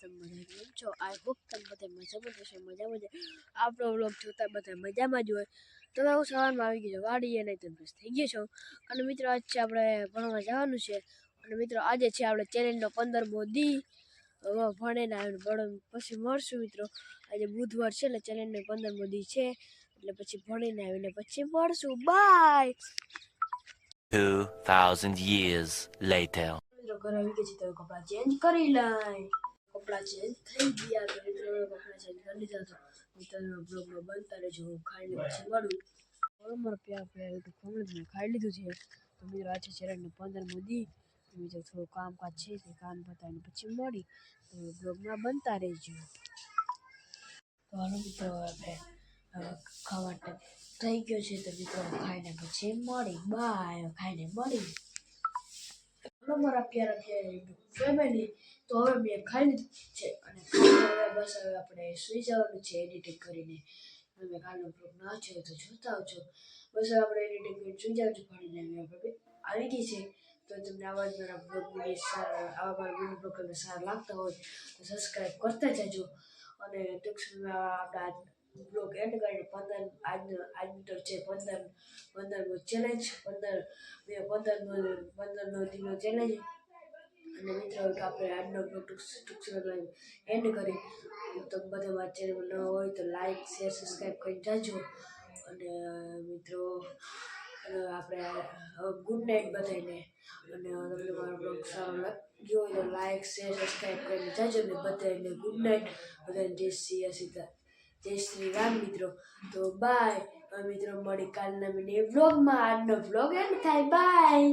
તમે બધા કેમ છો આઈ હોપ તમે બધા મજામાં જશો મજા મજા આપણો વ્લોગ જોતા બધા મજામાં જ હોય. તો હું સવારમાં આવી ગયો વાડીએ નહીં તો થઈ ગયો છું. અને મિત્રો આજ છે આપણે ભણવા જવાનું છે. અને મિત્રો આજે છે આપણે ચેલેન્જનો પંદરમો દી. મોદી ભણીને આવીને ભણ પછી મળશું મિત્રો. આજે બુધવાર છે એટલે ચેલેન્જનો પંદરમો દી છે. એટલે પછી ભણીને આવીને પછી મળશું. Bye 2,000 years later. મિત્રો ઘરે આવી ગયા છે તો કપડાં ચેન્જ કરી લાય કપડાં ચેન્જ થઈ ગયા તો મિત્રો કપડાં ચેન્જ કરી લીધા મિત્રો બ્લોગમાં બનતા રહેજો. હું ખાઈને પછી મળું. બરોબર પ્યા પ્યાર તો મેં ખાઈ લીધું છે. તો મિત્રો આજે શેરડને પંદર મોદી. બીજું થોડું કામકાજ છે તે કામ પતાવીને પછી મળી. તો બ્લોગમાં બનતા રહેજો. તો હાલો મિત્રો આપણે ખાવા થઈ ગયો છે. તો મિત્રો ખાઈને પછી મળી. બાય ખાઈને મળી. હલો મારા પ્યારા પ્યારા ફેમિલી તો હવે મેં ખાઈ લીધું છે, અને બસ હવે આપણે સુઈ જવાનું છે એડિટિંગ કરીને. તમે કાલનો બ્લોગ ના છે, તો જોતા આવજો. બસ હવે આપણે એડિટિંગ કરીને સુઈ જાવજો ભણીને અમે આપણે આવી ગઈ છે. તો તમને આવા જ મારા બ્લોગ સારા આવા મારા વીડિયો બ્લોગ તમને સારા લાગતા હોય તો સબસ્ક્રાઈબ કરતા જજો. અને ટૂંક સમયમાં આપણે આજ બ્લોગ એન્ડ કરીને પંદર આજનો આજનો તો છે, પંદર પંદરનો ચેલેન્જ પંદર પંદરનો પંદરનો દીનો ચેલેન્જ અને મિત્રો આપણે આજનો બ્લોગ ટૂંક ટૂંક સમયમાં એન્ડ કરી. તો બધા મારા ચેનલ ન હોય તો લાઈક શેર સબસ્ક્રાઈબ કરી જાજો. અને, મિત્રો આપણે ગુડ નાઇટ બધાને અને તમને મારો બ્લોગ સારો લાગ્યો હોય તો લાઈક શેર સબસ્ક્રાઈબ કરીને જાજો ને બધાને ગુડ નાઇટ બધાને જય શ્રી સીતા જય શ્રી રામ, મિત્રો. તો બાય મિત્રો મળી કાલના મને બ્લોગમાં આજનો બ્લોગ એન્ડ થાય. બાય